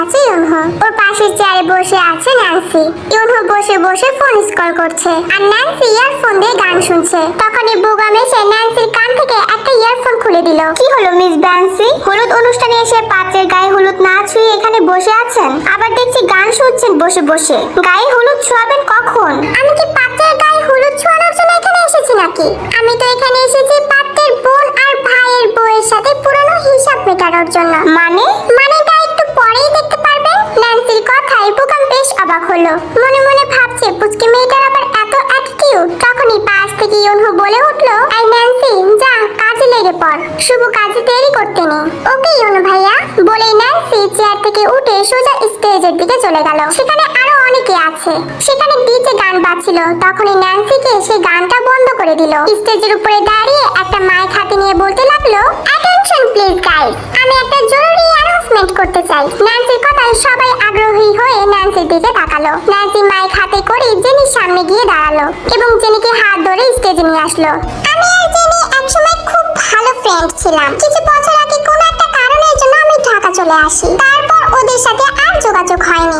আছে ইউনহো ওর পাশের চেয়ারে বসে আছে ন্যান্সি। ইউনহো বসে বসে ফোন স্কল করছে। আর ন্যান্সি ইয়ারফোন দিয়ে গান শুনছে। তখনই বুগাম এসে ন্যান্সির কান থেকে একটা ইয়ারফোন খুলে দিল। কি হলো, মিস ব্যান্সি হলুদ অনুষ্ঠানে এসে পাত্রের গায়ে হলুদ না ছুঁয়ে এখানে বসে আছেন? আবার দেখছি গান শুনছেন বসে বসে। গায়ে হলুদ ছোঁয়াবেন কখন? আমি কি পাত্রের গায়ে হলুদ ছোঁয়ানোর জন্য এখানে এসেছি নাকি? আমি তো এখানে এসেছি পাত্রের বোন আর ভাইয়ের বউয়ের সাথে পুরনো হিসাব মেটানোর জন্য। মানে? দেখতে কথা কথায় বুকাম বেশ অবাক হলো। মনে মনে ভাবছে, পুচকে মেয়েটার আবার এত অ্যাটিটিউড তখনই পাশ থেকে ইউনহু বলে উঠল আই ন্যান্সি, যা, কাজে লেগে পড়। শুভ কাজে দেরি করতে নেই। ওকে ইয়নু ভাইয়া, বলেই ন্যান্সি চেয়ার থেকে উঠে সোজা স্টেজের দিকে চলে গেল। সেখানে আরও অনেকে আছে? সেখানে ডিজে গান বাজছিল। তখনই ন্যান্সিকে সেই গানটা বন্ধ করে দিল। স্টেজের উপরে দাঁড়িয়ে একটা মাইক হাতে নিয়ে বলতে লাগল অ্যাটেনশন প্লিজ গাইস আমি একটা জরুরি অ্যানাউন্সমেন্ট করতে চাই। ন্যান্সির কথায় সবাই আগ্রহী হয়ে ন্যান্সির দিকে তাকালো। ন্যান্সি মাইক হাতে করে জেনির সামনে গিয়ে দাঁড়াল এবং জেনিকে হাত ধরে স্টেজে নিয়ে আসলো। আমি আর জেনি একসময় খুব ভালো ফ্রেন্ড ছিলাম। কিছু বছর আগে কোনো একটা কারণের জন্য আমি ঢাকা চলে আসি। তারপর ওদের সাথে আর যোগাযোগ হয়নি।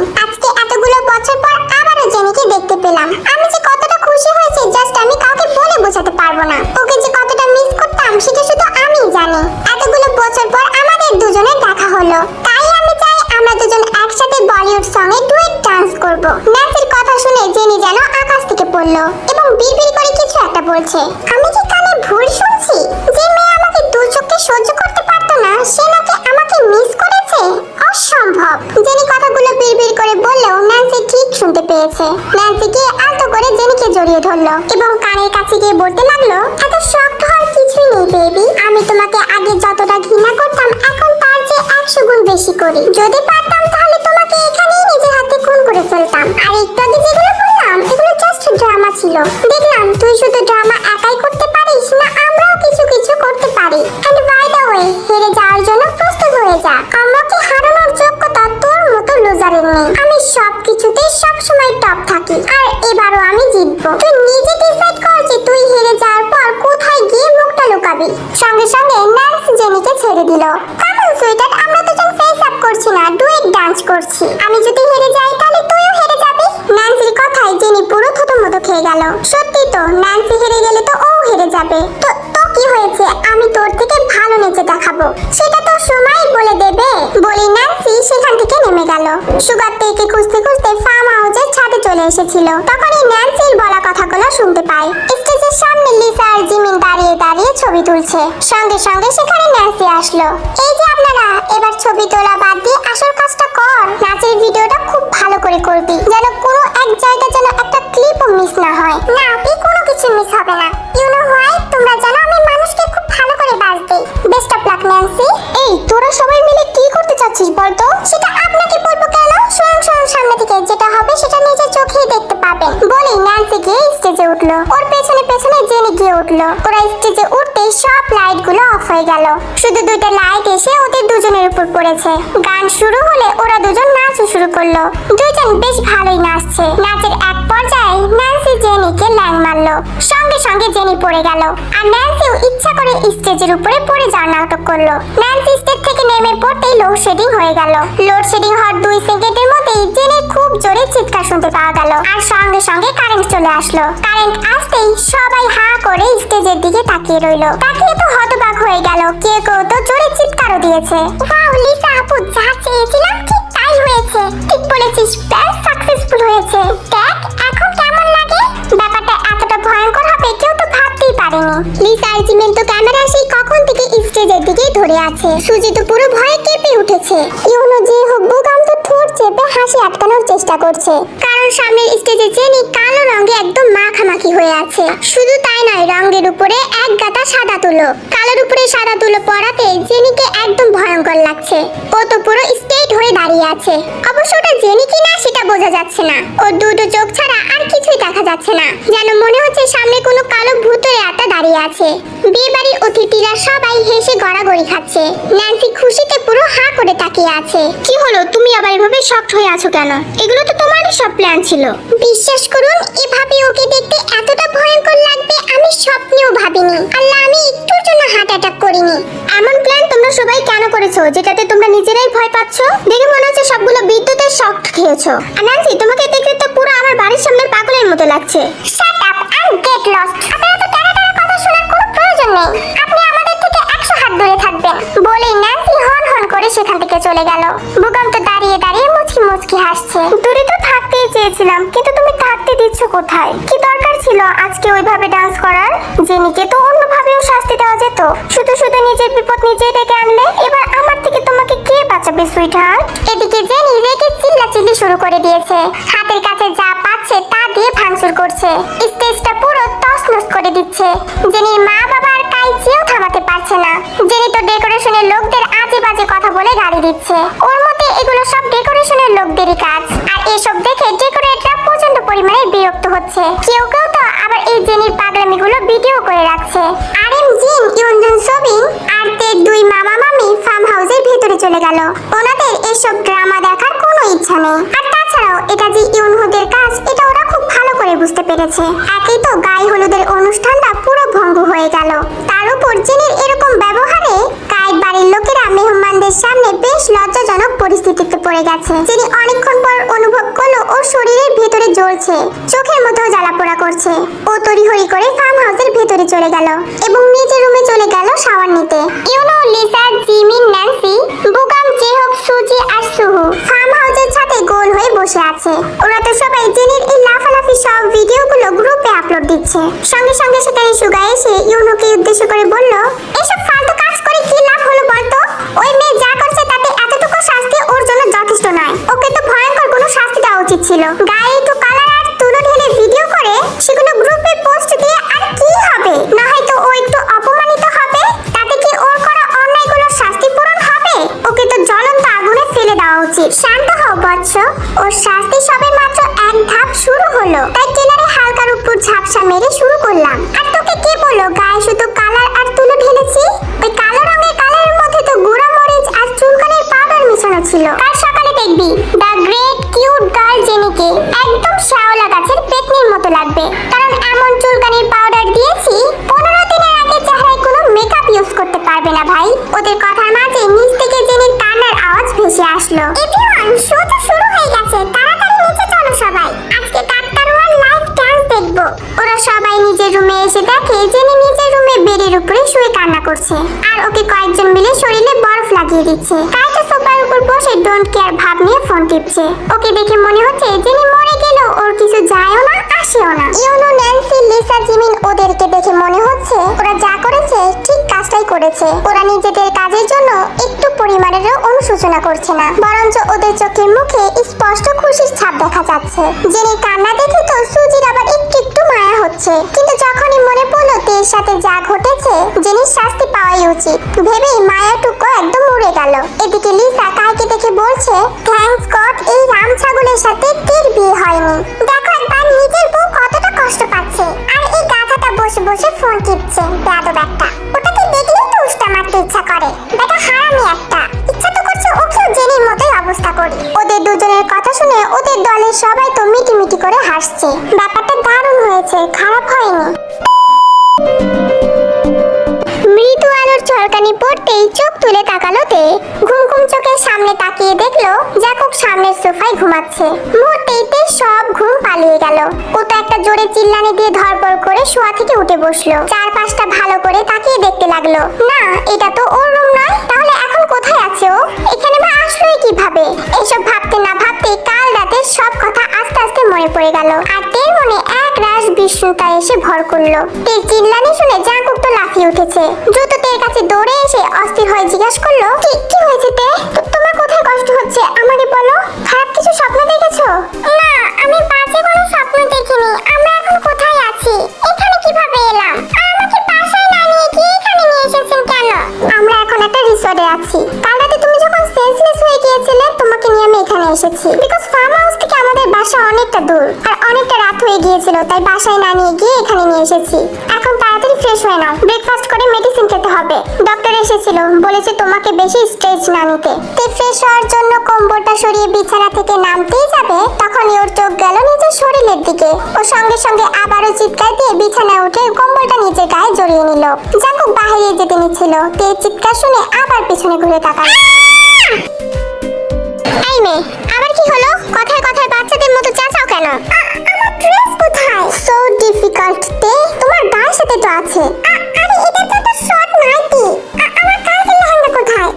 বলছে। আমি কি কানে ভুল শুনছি? যে মেয়ে আমাকে দু চোখে সহ্য করতে পারতো না, সে নাকি আমাকে মিস করেছে? অসম্ভব। জেনি কথাগুলো বিড়বিড় করে বললেও ন্যান্সি ঠিক শুনতে পেয়েছে। ন্যান্সি গিয়ে আলতো করে জেনিকে জড়িয়ে ধরলো এবং কানের কাছে গিয়ে বলতে লাগল, এত শক্ত হওয়ার কিছুই নেই বেবি আমি তোমাকে আগে যতটা ঘৃণা করতাম, এখন তার চেয়ে একশো গুণ বেশি করি। যদি পারতাম, তাহলে তোমাকে এখানেই নিজের হাতে খুন করে ফেলতাম। আর একটু আগে যেগুলো বললাম, এগুলো জাস্ট ড্রামা ছিল। এসেছিল। তখনই ন্যান্সির বলা কথাগুলো শুনতে পায়। স্টেজের সামনে লিসা আর জিমিন দাঁড়িয়ে দাঁড়িয়ে ছবি তুলছে। সঙ্গে সঙ্গে সেখানে ন্যান্সি আসলো। এই যে আপনারা, এবার ছবি তোলা বাদ দিয়ে আসল কাজটা কর। নাচের ভিডিওটা খুব ভালো করে করবি, যেন কোনো এক জায়গা যেন একটা ক্লিপও মিস না হয়। না আপনি কোনো কিছু মিস হবে না। ইউ নো হোয়াই তোমরা জানো আমি মানুষকে খুব ভালো করে বাজ দেই বেস্ট অফ লাক ন্যান্সি। এই, তোরা সবাই উঠল। ওর পেছনে পেছনে জেনি গিয়ে উঠল। ওরা স্টেজে উঠতে সব লাইটগুলো অফ হয়ে গেল। শুধু দুইটা লাইট এসে ওদের দুজনের উপর পড়েছে। গান শুরু হলে ওরা দুজন নাচও শুরু করল। দুজন বেশ ভালোই নাচছে। নাচের এক পর্যায়ে ন্যান্সি জেনিকে ল্যাং মারলো। সঙ্গে সঙ্গে জেনি পড়ে গেল। আর ন্যান্সিও ইচ্ছা করে স্টেজের উপরে পড়ে যাওয়ার নাটক করল। ন্যান্সি স্টেজ থেকে নেমে পড়তেই লোডশেডিং হয়ে গেল। লোডশেডিং হওয়ার দুই সেকেন্ডের মধ্যেই জেনের খুব জোরে চিৎকার শুনতে পাওয়া গেল। আর সঙ্গে সঙ্গে কারেন্ট চলে আসলো। কারেন্ট আসতেই সবাই হা করে স্টেজের দিকে তাকিয়ে রইল। তাকিয়ে তো হতবাক হয়ে গেল। কেউ কেউ তো জোরে চিৎকারও দিয়েছে। ওয়াও, লিসা আপু, যা চেয়েছিলাম ঠিক তাই হয়েছে। ঠিক বলেছিস প্ল্যান সাকসেসফুল হয়েছে। দেখ, এখন কেমন লাগে? ব্যাপারটা এতটা ভয়ঙ্কর ভাবতেই পারেনি। লিসা আর জিমেন তো ক্যামেরা সেই কখন থেকে স্টেজের দিকেই ধরে আছে। সুজি তো পুরো ভয়ে কেঁপে উঠেছে। ইউনো যে হোক বুকাম তো ঠোঁট চেপে হাসি আটকানোর চেষ্টা করছে। কারণ সামনের স্টেজে জেনি কালো রঙে একদম মাখামাখি হয়ে আছে। শুধু তাই নয়, রঙের উপরে এক গাদা সাদা তুলো। কালোর উপরে সাদা তুলো পরাতে জেনিকে একদম ভয়ঙ্কর লাগছে। ও তো পুরো স্টেট হয়ে দাঁড়িয়ে আছে। অবশ্য ওটা জেনি কিনা সেটা বোঝা যাচ্ছে না। ওর দুটো চোখ ছাড়া আর কিছুই দেখা যাচ্ছে না। যেন মনে হচ্ছে সামনে কোনো কালো ভূতের আত্মা দাঁড়িয়ে আছে। বিয়ে বাড়ির অতিথিরা সবাই হেসে গড়াগড়ি খাচ্ছে। ন্যান্সি খুশিতে পুরো হা করে তাকিয়ে আছে। কি হলো? তুমি আবার এভাবে শক্ট হয়ে আছো কেন? এগুলো তো তোমারই সব প্ল্যান প্ল্যান ছিল। বিশ্বাস করুন এভাবে ওকে দেখতে এতটা ভয়ঙ্কর লাগবে আমি স্বপ্নেও ভাবিনি। আল্লাহ আমি একটুর জন্য হার্ট অ্যাটাক করিনি। এমন প্ল্যান তোমরা সবাই কেন করেছ যেটাতে তোমরা নিজেরাই ভয় পাচ্ছ? দেখে মনে হচ্ছে সবগুলো বিদ্যুতের শক খেয়েছো। আর ন্যান্সি তোমাকে দেখতে তো পুরো আমার বাড়ির সামনের পাগলের মতো লাগছে। বলেই ন্যান্সি হন হন করে সেখান থেকে চলে গেল। বুকাম তো দাঁড়িয়ে দাঁড়িয়ে মুচকি মুচকি হাসছে। দূরে তো থাকতেই চেয়েছিলাম, কিন্তু তুমি থাকতে দিচ্ছ কোথায়? কি দরকার ছিল আজকে ওইভাবে ডান্স করার? জেনিকে তো অন্যভাবেও শাস্তি দেওয়া যেত। শুধু শুধু নিজের বিপদ নিজেই ডেকে আনলে, এবার আমার থেকে তোমাকে কে বাঁচাবে সুইট হার্ট এদিকে জেনি রেগে চিল্লাচিল্লি শুরু করে দিয়েছে। হাতের কাছে যা পাচ্ছে তা দিয়ে ভাঙচুর করছে। স্টেজটা পুরো তছনছ করে দিচ্ছে। জেনির মা বাবা গালি ওর মতে এগুলো সব ডেকোরেশনের লোকদেরই কাজ। আর এসব দেখে ডেকোরেটররা প্রচণ্ড পরিমাণে বিরক্ত হচ্ছে। কেউ কেউ তো আবার এই জেনির পাগলামিগুলো ভিডিও করে রাখছে। আর এম জিন ইউনজুন সবিন আর তে দুই মামা মামি ফার্ম হাউসের ভেতরে চলে গেল। ওনাদের এসব ড্রামা দেখার কোনো ইচ্ছা নেই। আর তাছাড়াও এটা যে ইউনহুদের কাজ, এটা ওরা খুব ভালো করে বুঝতে পেরেছে। একই তো গায়ে হলুদের অনুষ্ঠানটা পুরো ভঙ্গ হয়ে গেল। তার উপর জিনের এরকম ব্যবহারে কায়েত বাড়ির লোকেরা মেহমানদের সামনে বেশ লজ্জাজনক পরিস্থিতিতে পড়ে গেছে। যিনি অনেকক্ষণ পর অনুভব করল ওর শরীরের ভেতরে জ্বলছে, চোখের মধ্যেও জ্বালাপোড়া করছে। ও তড়িহড়ি করে ফার্ম হাউসের ভেতরে চলে গেল এবং নিজের রুমে চলে গেল শাওয়ার নিতে। ইউনো লিসা জিমিন ন্যান্সি, বুকাম, জেহব, সুজি আর সুহু ফার্ম হাউসের ছাদে গোল হয়ে বসে আছে। ওরা তো সবাই জেনির এই লাফালাফি সব ভিডিওগুলো গ্রুপে আপলোড দিচ্ছে। সঙ্গে সঙ্গে সেখানে সুগা এসে ইউনোকে উদ্দেশ্য করে বলল, এসব ফালতু ওই মেয়ে যা করছে তাতে এতটুকু শাস্তি ওর জন্য যথেষ্ট নয়। ওকে তো ভয়ঙ্কর কোনো শাস্তি দেওয়া উচিত ছিল। গায়ে একটু কালার আর তুলো ঢেলে ভিডিও করে সেগুলো গ্রুপে পোস্ট দিয়ে আর কি হবে? না হয়তো ও একটু অপমানিত হবে? তাতে কি ওর করা অন্যায়গুলোর শাস্তি পূরণ হবে? ওকে তো জ্বলন্ত আগুনে ফেলে দেওয়া উচিত। শান্ত হও, বৎস। ওর শাস্তি সবে মাত্র এক ধাপ শুরু হলো। তাই টেলারে হালকার উপর ঝাপসা মেরে আসলো। এভরিওয়ান শো তো শুরু হয়ে গেছে। তাড়াতাড়ি নিচে চলো সবাই। আজকে ডাক্তার ওয়ার লাইভ ডান্স দেখব। ওরা সবাই নিজের রুমে এসে দেখে জেনি নিজের রুমে বেডের উপরে শুয়ে কান্না করছে। আর ওকে কয়েকজন মিলে শরীরে বরফ লাগিয়ে দিচ্ছে। কাইটা সোফার উপর বসে ডোন্ট কেয়ার ভাব নিয়ে ফোন টিপছে। ওকে দেখে মনে হচ্ছে জেনি মরে গেল, ওর কিছু যায়ও না, আসেও না। ইউনো ন্যান্সি, লিসা, জিমিন ওদেরকে দেখে মনে হচ্ছে ওরা যা করেছে, ঠিক কাজটাই করেছে। ওরা নিজেদের কাজের জন্য একটু অনুশোচনা করছে না। বরঞ্চ ওদের চোখের মুখে স্পষ্ট খুশির ছাপ দেখা যাচ্ছে। জেনি কান্না দেখে তো সুজির আবার একটু একটু মায়া হচ্ছে। কিন্তু যখনই মনে পড়ল তের সাথে যা ঘটেছে, জেনির শাস্তি পাওয়াই উচিত। ভেবেই মায়াটুকু একদম উড়ে গেল। এদিকে লিসা কাইকে দেখে বলছে থ্যাঙ্কস গড এই রাম ছাগলের সাথে তের বিয়ে হয়নি। দেখো একবার নিজের বউ কতটা কষ্ট পাচ্ছে। আর এই গাধাটা বসে বসে ফোন টিপছে। বেয়াদব একটা। ওটাকে দেখলেই তো উস্তা মারতে ইচ্ছা করে। বেটা হারামি একটা। করি ওদের দুজনের কথা শুনে ওদের দলের সবাই তো মিটি মিটি করে হাসছে। ব্যাপারটা দারুণ হয়েছে, খারাপ হয়নি। মৃদু আলোর ঝলকানি পড়তেই চোখ তুলে তাকালো তে। ঘুম ঘুম চোখের সামনে তাকিয়ে দেখল জ্যাকক সামনের সোফায় ঘুমাচ্ছে। মুহূর্তেই তে সব ঘুম পালিয়ে গেল। ও তো একটা জোরে চিল্লানি দিয়ে ধরপড় করে শোয়া থেকে উঠে বসল। চারপাশটা ভালো করে তাকিয়ে দেখতে লাগল। না, এটা তো ওর রুম নয়। তাহলে এখন কোথায় আছে ও? এখানে বা আসলোই কীভাবে? এসব ভাবতে না ভাবতে কাল রাতের সব কথা আস্তে আস্তে মনে পড়ে গেল। আর তের মনে রাশ বিষ্ণুতা এসে ভর করল। তের চিল্লানি শুনে জাঁকুক তো লাফিয়ে উঠেছে। দ্রুত তের কাছে দৌড়ে এসে অস্থির হয়ে জিজ্ঞাসা করল, কি কি হয়েছে তে? তোমার কোথায় কষ্ট হচ্ছে? আমাকে বলো। খারাপ কিছু স্বপ্ন দেখেছ? না, আমি বাজে কোনো স্বপ্ন দেখিনি। আমরা এখন কোথায় আছি? এখানে কীভাবে এলাম? আমাকে বাসায় না নিয়ে কি এখানে নিয়ে এসেছেন কেন? আমরা এখন একটা রিসর্টে আছি। কাল রাতে সেন্সলেস হয়ে গিয়েছিলে, তোমাকে নিয়ে আমি এখানে এসেছি। বিকজ ফার্ম হাউস থেকে আমাদের বাসা অনেকটা দূর, আর অনেকটা রাত হয়ে গিয়েছিল, তাই বাসায় না নিয়ে গিয়ে এখানে নিয়ে এসেছি। এখন তাড়াতাড়ি ফ্রেশ হয়ে নাও ব্রেকফাস্ট করে মেডিসিন খেতে হবে। ডক্টর এসেছিল, বলেছে তোমাকে বেশি স্ট্রেস না নিতে। তে ফ্রেশ হওয়ার জন্য কম্বলটা সরিয়ে বিছানা থেকে নামতেই যাবে, তখনই ওর চোখ গেল নিজের শরীরের দিকে। ও সঙ্গে সঙ্গে আবারও চিৎকার দিয়ে বিছানায় উঠে কম্বলটা নিজের গায়ে জড়িয়ে নিল। জাকুব বাইরে যেতে নিচ্ছিল, তে চিৎকার শুনে আবার পিছনে ঘুরে তাকাল। এই মেয়ে আবার কি হলো? কথায় কথায় বাচ্চাদের মতো চেঁচাও কেন? আমার ড্রেস কোথায়? সো ডিফিকাল্ট তে। তোমার গায়ের সাথে তো আছে। আরে এটা তো একটা শর্ট নাইটি আমার কালকের লেহেঙ্গা কোথায়?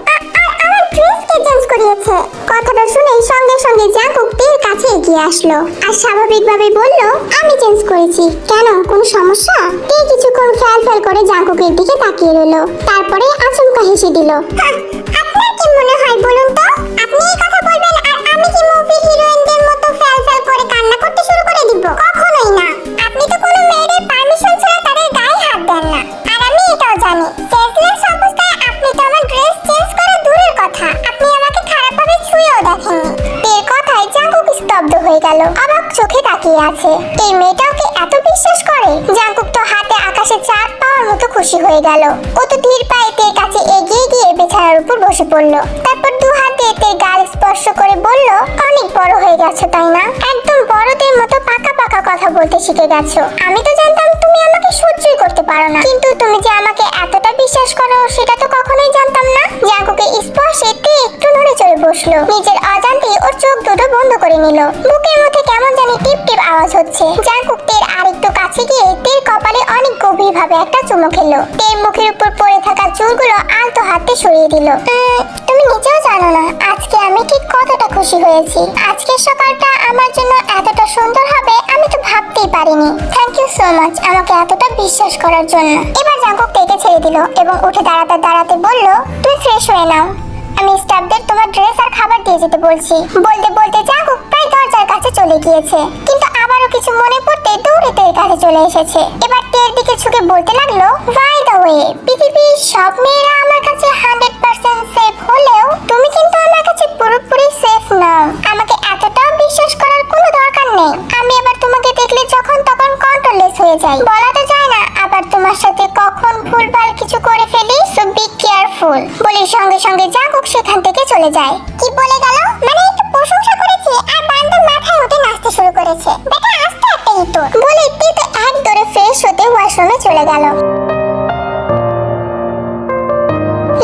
আমার ড্রেস কে চেঞ্জ করিয়েছে। কথাটা শুনে সঙ্গে সঙ্গে জাকুব তের কাছে এগিয়ে আসলো। আর স্বাভাবিকভাবে বলল আমি চেঞ্জ করেছি। কেন? কোনো সমস্যা? তে কিছুক্ষণ ফ্যাল ফ্যাল করে জাঙ্কুকের দিকে তাকিয়ে রইল। তারপরে আচমকা হেসে দিল আপনার কি মনে হয় বলুন তো? আপনি এই কথা বলবেন আর আমি কি মুভির হিরোইনদের মতো ফ্যাল ফ্যাল করে কান্না করতে শুরু করে দিব? কখনোই না। আপনি তো কোনো মেয়েদের পারমিশন ছাড়া তাদের গায়ে হাত দেন না। আর আমি এটাও জানি সেক্সলেস অবস্থায় আপনি তো আমার ড্রেস চেঞ্জ করা দূরের কথা। আপনি আমাকে খারাপভাবে ছুঁয়েও দেখেননি। এর কথায় জাঙ্কুক স্তব্ধ হয়ে গেল। অবাক চোখে তাকিয়ে আছে। এই মেয়েটাও ওকে এত বিশ্বাস করে? জাঙ্কুক তো হাতে আকাশে চাঁদ পাওয়ার মতো খুশি হয়ে গেল। ও তো বসে পড়ল তারপর দু হাতে তের গাল স্পর্শ করে বলল, অনেক বড় হয়ে গেছো, তাই না? একদম বড়দের মতো পাকা পাকা কথা বলতে শিখে গেছো। আমি তো জানতাম তুমি আমাকে সহ্যই করতে পারো না। কিন্তু তুমি যে আমাকে এতটা বিশ্বাস করো, সেটা তো কখনোই জানতাম না। জাঙ্কুকে স্পর্শে তে একটু নড়ে চড়ে বসল। নিজের অজান্তে ওর চোখ দুটো বন্ধ করে নিল। বুকের মধ্যে কেমন জানি টিপ টিপ আওয়াজ হচ্ছে। জাঙ্কুক তের আরেকটু কাছে গিয়ে অনেক গভীর ভাবে একটা চুমু খেলো। তের মুখের উপর পড়ে থাকা চুলগুলো আলতো হাতে সরিয়ে দিল। তুমি নিজেও জানো না আজকে আমি ঠিক কতটা খুশি হয়েছি। আজকের সকালটা আমার জন্য এতটা সুন্দর হবে আমি তো ভাবতেই পারিনি। থ্যাংক ইউ সো মাচ আমাকে এতটা বিশ্বাস করার জন্য। এবার জাঙ্কুক তেকে ছেড়ে দিল এবং উঠে দাঁড়াতে দাঁড়াতে বলল, তুই ফ্রেশ হয়ে নাও। আমি স্টাফদের তোমার ড্রেস আর খাবার দিয়ে যেতে বলছি। বলতে বলতে জাগুক প্রায় দরজার কাছে চলে গিয়েছে। কিন্তু আবারও কিছু মনে পড়তে দৌড়ে তের কাছে চলে এসেছে। এবার তের দিকে ঝুঁকে বলতে লাগল বাই দ্য ওয়ে পৃথিবীর সব মেয়েরা আমার কাছে হান্ড্রেড পার্সেন্ট সেফ হলেও তুমি কিন্তু আমার কাছে পুরোপুরি সেফ নাও আমাকে এতটাও বিশ্বাস করার কোনো দরকার নেই। আমি এবার তোমাকে দেখলে যখন তখন কন্ট্রোললেস হয়ে যাই। বলা তো যায় না, আবার তোমার সাথে কখন ভুলভাল কিছু করে ফেলি? সো বি কেয়ারফুল বলে সঙ্গে সঙ্গে জাগুক সেখান থেকে চলে যায়। কি বলে ওয়াশরুমে চলে গেল।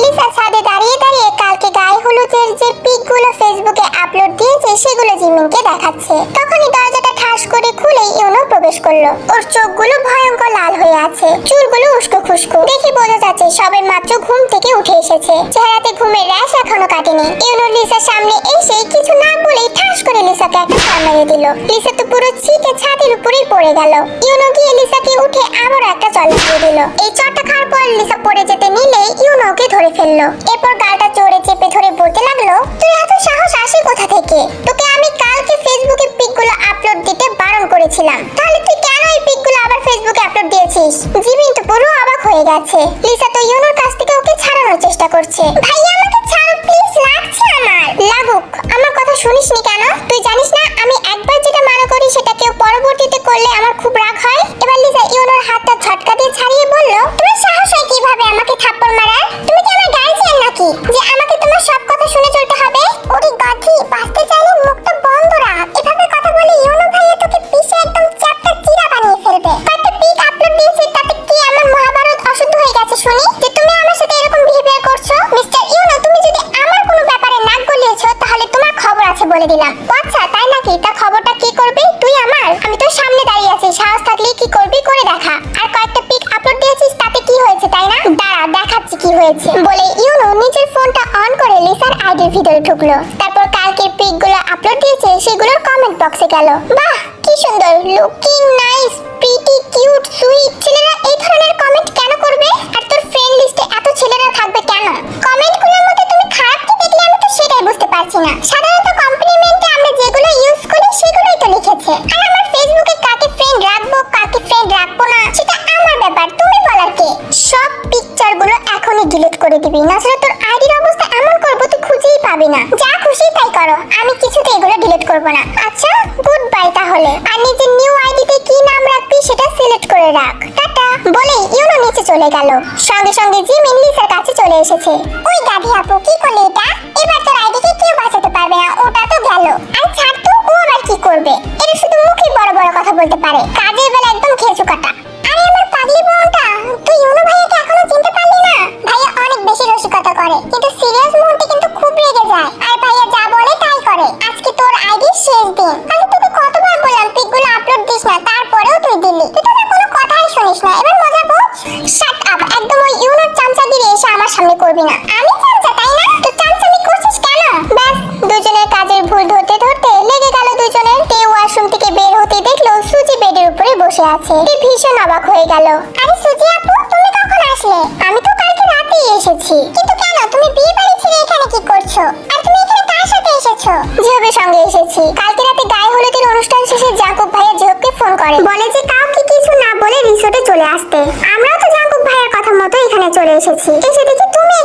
লিসা ছাদে দাঁড়িয়ে দাঁড়িয়ে কালকে গায়ে হলুদের যে পিকগুলো ফেসবুকে আপলোড দিয়েছে, সেগুলো জিমিনকে দেখাচ্ছে। তখনই দরজাটা ঠাস করে খুলে ইউনো প্রবেশ করল। ওর চোখগুলো ভয়ঙ্কর লাল হয়ে আছে। চুলগুলো উস্কো খুস্কো দেখে বোঝা যাচ্ছে সবে মাত্র ঘুম থেকে উঠে এসেছে। চেহারাতে ঘুমের র্যাশ এখনও কাটেনি। ইউনো লিসার সামনে এসে কিছু না বলেই ঠাস করে লিসাকে একটা মেরে দিল। লিসা তো পুরো ছিটে ছাদের উপরেই পড়ে গেল। ইউনো গিয়ে লিসাকে উঠে আবারও একটা চল দিয়ে দিল। এই চটটা খাওয়ার পর লিসা পড়ে যেতে নিলে ইউনো ওকে ধরে ফেলল। এরপর গালটা চড়ে চেপে ধরে বলতে লাগল, তুই এত সাহস আসে কোথা থেকে? তোকে আমি কালকে ফেসবুকে পিকগুলো আপলোড দিতে বারণ করেছিলাম। তাহলে তুই কেন এই পিকগুলো আবার ফেসবুকে আপলোড দিয়েছিস? জিমিন তো পুরো অবাক হয়ে গেছে। লিসা তো ইউনোর কাছ থেকে ওকে ছাড়ানোর চেষ্টা করছে। ভাইয়া আমাকে ছাড়ো প্লিজ লাগছে আমার। লাগুক। আমার কথা শুনিস নি কেন? তুই জানিস না, আমি একবার যেটা মানা করি সেটা কেউ পরবর্তীতে করলে আমার খুব রাগ হয়? এবার লিসা ইউনোর হাতটা ঝটকা দিয়ে ছাড়িয়ে বলল তোমার সাহস হয় কীভাবে ঢুকলো তারপর কালকে পিকগুলো আপলোড দিয়েছে সেগুলো কমেন্ট বক্সে গেল। বাহ! করে। কিন্তু সিরিয়াস মুহূর্তে কিন্তু খুব রেগে যায়। আর ভাইয়া যা বলে তাই করে। আজকে তোর আইডি শেষ দিন। আমি তোকে কতবার বললাম পিকগুলো আপলোড দিস না, তারপরেও তুই দিলি। তুই তো কোনো কথাই শুনিস না। এবার মজা বোঝ শাট আপ একদম ওই ইউনোর চামচাগিরি এসে আমার সামনে করবি না। আমি চামচা, তাই না? তুই চামচামি করছিস কেন? ব্যাস, দুজনের কাজের ভুল ধরতে ধরতে লেগে গেল দুজনের। কেউ ওয়াশরুম থেকে বের হতে দেখল সুজি বেডের উপরে বসে আছে। তে ভীষণ অবাক হয়ে গেল।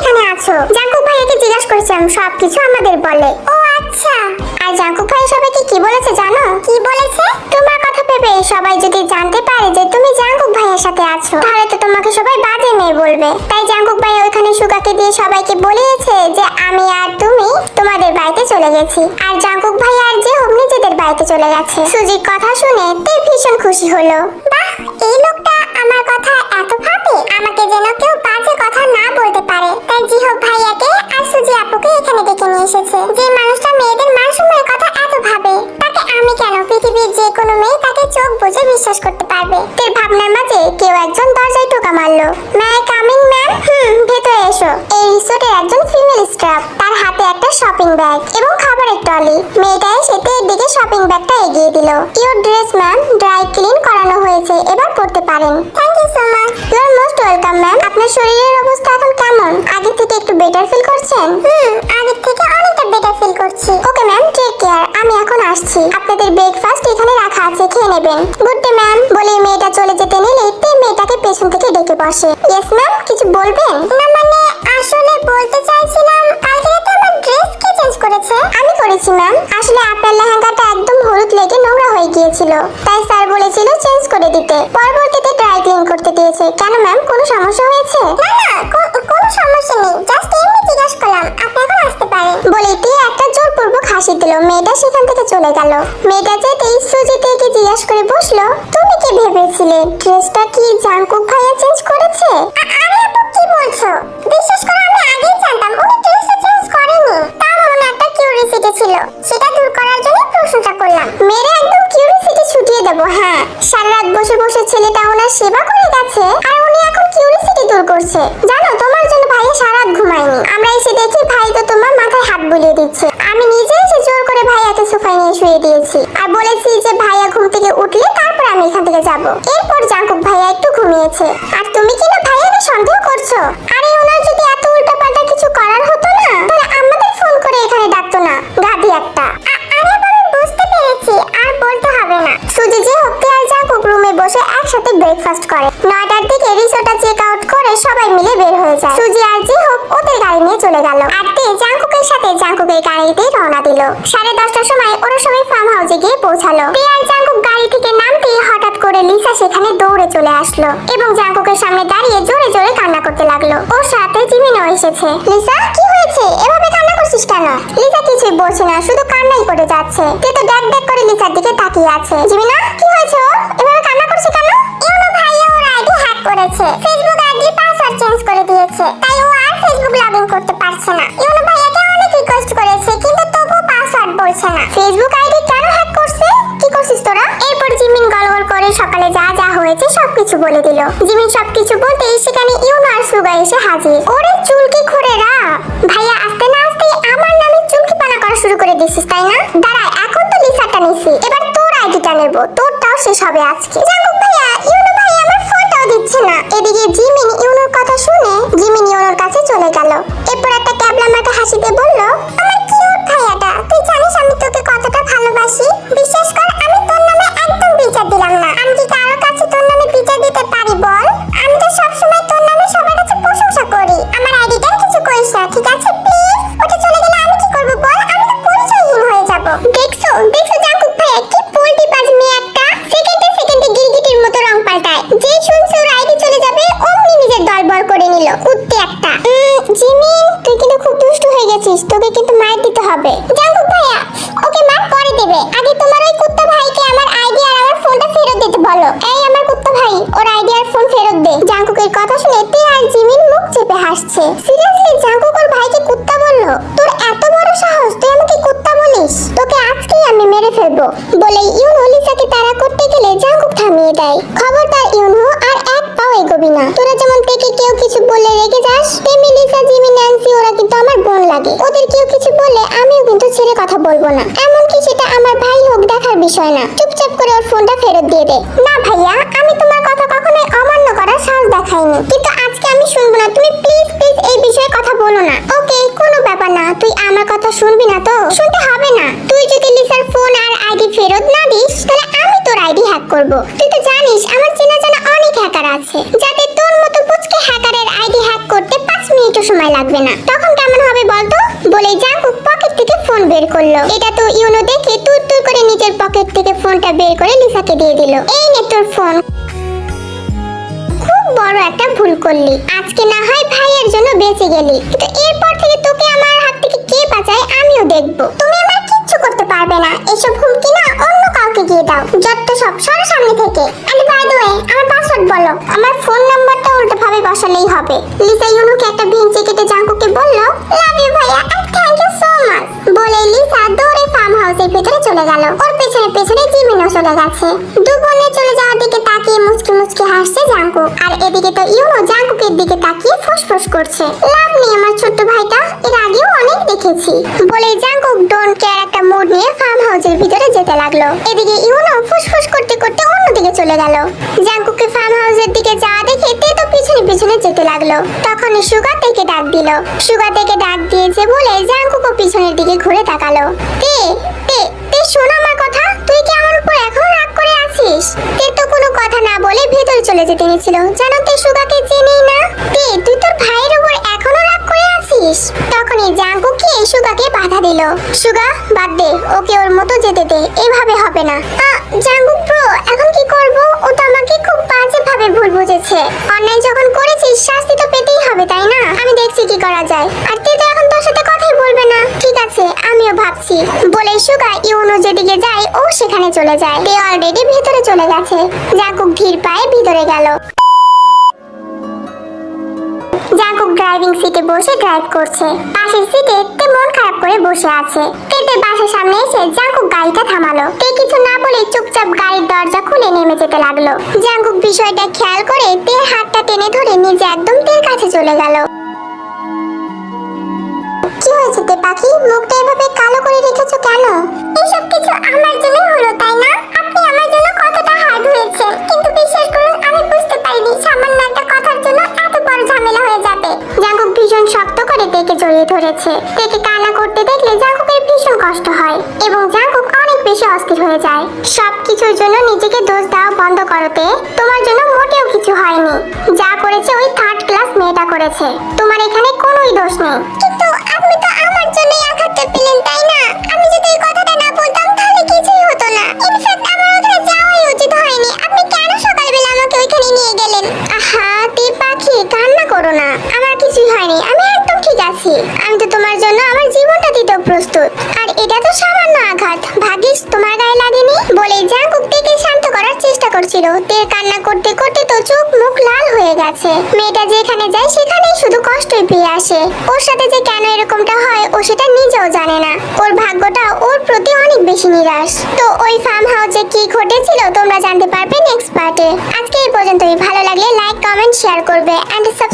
এখানে আছো? জাকুব ভাইয়াকে জিজ্ঞাসা করেছিলাম সবকিছু আমাদের বলে। ও আচ্ছা। আর জাকুব ভাই সবাইকে কি বলেছে জানো? কি বলেছে? তোমার কথা ভেবে সবাই যদি জানতে পারে যে তুমি জাঙ্কুক ভাইয়ের সাথে আছো তাহলে তো তোমাকে সবাই বাজে মেয়ে বলবে। তাই জাঙ্কুক ভাই ওখানে সুগাকে দিয়ে সবাইকে বলিয়েছে যে আমি আর তুমি তোমাদের বাড়িতে চলে গেছি। আর জাঙ্কুক ভাই আর যে হোক নিজেদের বাড়িতে চলে গেছে। সুজির কথা শুনে তে ভীষণ খুশি হলো। বাহ এই লোকটা আমার কথা এত ভাবে, আমাকে যেন কেউ বাজে কথা না বলতে পারে। তাই জিহব ভাইয়াকে আর সুজি আপুকে এখানে ডেকে নিয়ে এসেছে। যে মানুষটা মেয়েদের মান সম্মানের কথা এত ভাবে, তাকে আমি কেন? পৃথিবীর যে কোনো মেয়ে তাকে চোখ বুঝে বিশ্বাস করতে পারবে। তোর ভাবনার মাঝে কেউ একজন দরজায় টোকা মারলো। ম্যায় কামিং, ম্যাম? হুম, ভেতরে এসো। রিসোর্টের একজন ফিমেল স্টাফ তার হাতে একটা শপিং ব্যাগ এবং খাবারের ট্রলি মেয়েটা এসে তের দিকে শপিং ব্যাগটা এগিয়ে দিল। Your dress ma'am dry clean করানো হয়েছে। এবার পড়তে পারেন। Thank you so much you are most welcome ma'am আপনার শরীরের অবস্থা এখন কেমন? আগে থেকে একটু বেটার ফিল করছেন? হুম, আগের থেকে অনেকটা বেটার ফিল করছি। ওকে ম্যাম টেক কেয়ার আমি এখন আসছি। আপনাদের ব্রেকফাস্ট এখানে রাখা আছে। খেয়ে নেবেন। গুড ডে ম্যাম বলে মেয়েটা চলে যেতে নিলে তে মেয়েটাকে পেছন থেকে ডেকে বসে। ইয়েস ম্যাম কিছু বলবেন? না মানে আসলে বলতে চাইছিলাম কালকে রাতে আমার ড্রেস কে চেঞ্জ করেছে? আমি করেছি ম্যাম আসলে আপনার লেহেঙ্গাটা একদম হলুদ লেগে নোংরা হয়ে গিয়েছিল। তাই স্যার বলেছিল চেঞ্জ করে দিতে। পরবর্তীতে ড্রাই ক্লিন করতে দিয়েছে। কেন ম্যাম কোনো সমস্যা হয়েছে? না না কোনো সমস্যা নেই। জাস্ট এমনি জিজ্ঞাসা করলাম আপনি এখন আসতে পারেন। বলে তে একটা জোরপূর্বক হাসি দিল। মেয়েটা সেখান থেকে চলে গেল। মেয়েটা যেতেই সুজি তেকে জিজ্ঞাসা করে বসল তুমি কি ভেবেছিলে? ড্রেসটা কি জাঙ্কুক ভাইয়া চেঞ্জ করেছে? আরে আপু কি বলছো? বিশ্বাস করো আমি আগেই জানতাম, উনি ড্রেসটা চেঞ্জ করেনি। তার মনে একটা কিউরিসিটি ছিল, সেটা দূর করার জন্য প্রশংসা করলাম। মেরে একদম কিউরিসিটি ছুটিয়ে দেবো হ্যাঁ। সারা রাত বসে বসে ছেলেটা ওনার সেবা করে গেছে, আর উনি এখন কিউরিসিটি দূর করছে। জানো, তোমার জন্য ভাইয়া সারা রাত ঘুমায়নি। আমরা এসে দেখি ভাই তো তোমার মাথায় হাত বুলিয়ে দিচ্ছে। আমি নিজে এসে জোর করে ভাইয়াকে সোফায় নিয়ে শুয়ে দিয়েছি। আর বলেছি যে ভাইয়া ঘুম থেকে উঠলে তারপর আমি এখান থেকে যাব। এরপর জাঙ্কুক ভাইয়া একটু ঘুমিয়েছে। আর তুমি কি না ভাইয়াকে সন্দেহ করছ? জাঙ্কুকের সাথে গাড়িতে রওনা দিল। সাড়ে দশটার সময় ওরা সবাই ফার্ম হাউসে গিয়ে পৌঁছালো। আর জাঙ্কুক গাড়ি থেকে নামতেই হঠাৎ করে লিসা সেখানে দৌড়ে চলে আসলো এবং জাঙ্কুকের সামনে দাঁড়িয়ে জোরে জোরে কান্না করতে লাগল। ওর সাথে জিমিনও এসেছে। লিসা, কি হয়েছে? এভাবে কান্না করছিস কেন? লিসা কিছুই বলছে না, শুধু কান্নাই করে যাচ্ছে। তে তো ড্যাক ড্যাক করে লিসার দিকে তাকিয়ে আছে। জিমিনা, কি হয়েছে ওর? এভাবে কান্না করছে কেন? ইউনো ভাইয়া ওর আইডি হ্যাক করেছে। ফেসবুক আইডির পাসওয়ার্ড চেঞ্জ করে দিয়েছে। সবকিছু বলে দিল। জিমিন সবকিছু বলতেই সেখানে ইউনো আর সুগা এসে হাজির। ওরে চুলকি খোরেরা! ভাইয়া, আসতে না আসতেই আমার নামে চুলকি পানা করা শুরু করে দিছিস, তাই না? দাঁড়া, এখন তো লিসাটা নিছি। এবার তোর আইডিটা নেব। তোরটাও শেষ হবে আজকে। জানুক ভাইয়া, ইউনো ভাই আমার ফোনটাও দিচ্ছে না। এদিকে জিমিন ইউনোর কথা শুনে জিমিন ইউনোর কাছে চলে গেল। এরপর একটা ক্যাবলা মাকে হাসি দিয়ে না। তোরা যেমন থেকে কেউ কিছু বললে রেগে যাস, তেমনি লিসা, জিমি, ন্যান্সি, ওরা কিন্তু আমার বোন লাগে। ওদের কেউ কিছু বললে আমিও কিন্তু ছেড়ে কথা বলব না। এমনকি সেটা আমার ভাই হোক দেখার বিষয় না। চুপচাপ করে ওর ফোনটা ফেরত দিয়ে দে। না ভাইয়া, আমি তোমার কথা কখনোই অমান্য করার সাহস দেখাইনি। কিন্তু আজকে আমি শুনব না। তুমি প্লিজ প্লিজ এই বিষয়ে কথা বলো না। ওকে, কোনো ব্যাপার না। তুই আমার কথা শুনবি না তো? শুনতে হবে না। তুই যদি লিসার ফোন আর আইডি ফেরত না দিস, তাহলে আমি তোর আইডি হ্যাক করব। তুই তো জানিস, আমার চেনা হ্যাকার আছে, যাতে তোর মতো পুচকে হ্যাকারের আইডি হ্যাক করতে পাঁচ মিনিটও সময় লাগবে না। তখন কেমন হবে বলতো? বলে জাঙ্কুক পকেট থেকে ফোন বের করল। এটা তো ইউনো দেখে তুর তুর করে নিজের পকেট থেকে ফোনটা বের করে লিসাকে দিয়ে দিল। এই নে তোর ফোন খুব বড় একটা ভুল করলি। আজকে না হয় ভাইয়ের জন্য বেঁচে গেলি। কিন্তু এরপর থেকে তোকে আমার হাত থেকে কে বাঁচায় আমিও দেখব। তুমি আমার কিচ্ছু করতে পারবে না। এসব হুমকি না অন্য কাউকে দিয়ে দাও। যত সব সরো সামনে থেকে। লিসা ইউনুকে একটা ভেঙচি কেটে জাঙ্কুকে বলল লাভ ইউ ভাইয়া and thank you so much বলে লিসা দৌড়ে ফার্ম হাউসের ভেতরে চলে গেল। ওর পেছনে পেছনে জিমিনও চলে গেছে। দু বোনে চলে যাওয়ার দিকে তাকিয়ে মুচকি মুচকি হাসছে জাঙ্কুক। আর এদিকে তো ইউনো জাঙ্কুকের দিকে তাকিয়ে ফুসফুস করছে। লাভ নেই আমার ছোট্ট ভাইটা, এর আগেও অনেক দেখেছি। বলে জাঙ্কুক ডোন্ট কেয়ার একটা মুড নিয়ে ফার্ম হাউসের ভিতরে যেতে লাগল। এদিকে ইউনো ফুসফুস করতে করতে অন্যদিকে চলে গেল। জাঙ্কুকে ফার্ম হাউসের দিকে যাওয়া দেখে পিছনে যেতে লাগল। তখন সুগা থেকে ডাক দিল। সুগা থেকে ডাক দিয়েছে বলে জাঙ্কুকও পিছনের দিকে ঘুরে তাকালো। তে তে তে, শোন আমার কথা। তুই কি আমার উপর এখনও রাগ করে আছিস? তে তো কোনো কথা না বলে ভেতরে চলে যেতে নিয়েছিল জানো তে সুগাকে চিনি না। তে, তুই তোর ভাইয়ের উপর করে তখনই জাঙ্কুক কি সুগাকে বাধা দিল। সুগা বাদ দে ওকে ওর মতো যেতে দে এভাবে হবে না। আ, জাঙ্কুক ব্রো এখন কি করব? ও তো আমাকে খুব বাজে ভাবে ভুল বুঝেছে। অন্যায় যখন করেছিস শাস্তি তো পেতেই হবে তাই না? আমি দেখছি কি করা যায়। আর তুই তো এখন তোর সাথে কথাই বলবে না। ঠিক আছে আমিও ভাবছি। বলে সুগা ইউনো যেদিকে যায় ও সেখানে চলে যায়। তে অলরেডি ভিতরে চলে গেছে। জাঙ্কুক ধীর পায়ে ভিতরে গেল। জাঙ্কুক ড্রাইভিং সিটে বসে ড্রাইভ করছে। পাশের সিটে তে মন খারাপ করে বসে আছে। তেতে বাসার সামনে এসে জাঙ্কুক গাড়িটা থামালো। তে কিছু না বলে চুপচাপ গাড়ির দরজা খুলে নেমে যেতে লাগল। জাঙ্কুক বিষয়টা খেয়াল করে তে হাতটা টেনে ধরে নিজে একদম তের কাছে চলে গেল। কি হয়েছে তে পাখি? মুখটা এভাবে কালো করে রেখেছো কেন? এসব কিছু আমার জন্য হলো, তাই না? আপনি আমার জন্য কতটা হার্ড হয়েছে কিন্তু বিশ্বাস করুন, আমি বুঝতে পারিনি। সামান্য একটা কথার জন্য বড় ঝামেলা হয়ে যাবে। জাঙ্কুক ভীষণ শক্ত করে তেকে জড়িয়ে ধরেছে। তেকে কান্না করতে দেখলে জাঙ্কুকের ভীষণ কষ্ট হয় এবং জাঙ্কুক অনেক বেশি অস্থির হয়ে যায়। সব কিছুর জন্য নিজেকে দোষ দেওয়া বন্ধ করতে তোমার জন্য মোটেও কিছু হয়নি। যা করেছে ওই থার্ড ক্লাস মেয়েটা করেছে। তোমার এখানে কোনোই দোষ নেই। কিন্তু আপনি তো আমার জন্যই আঘাতটা পেলেন তাই না? আমি ভালো লাগলে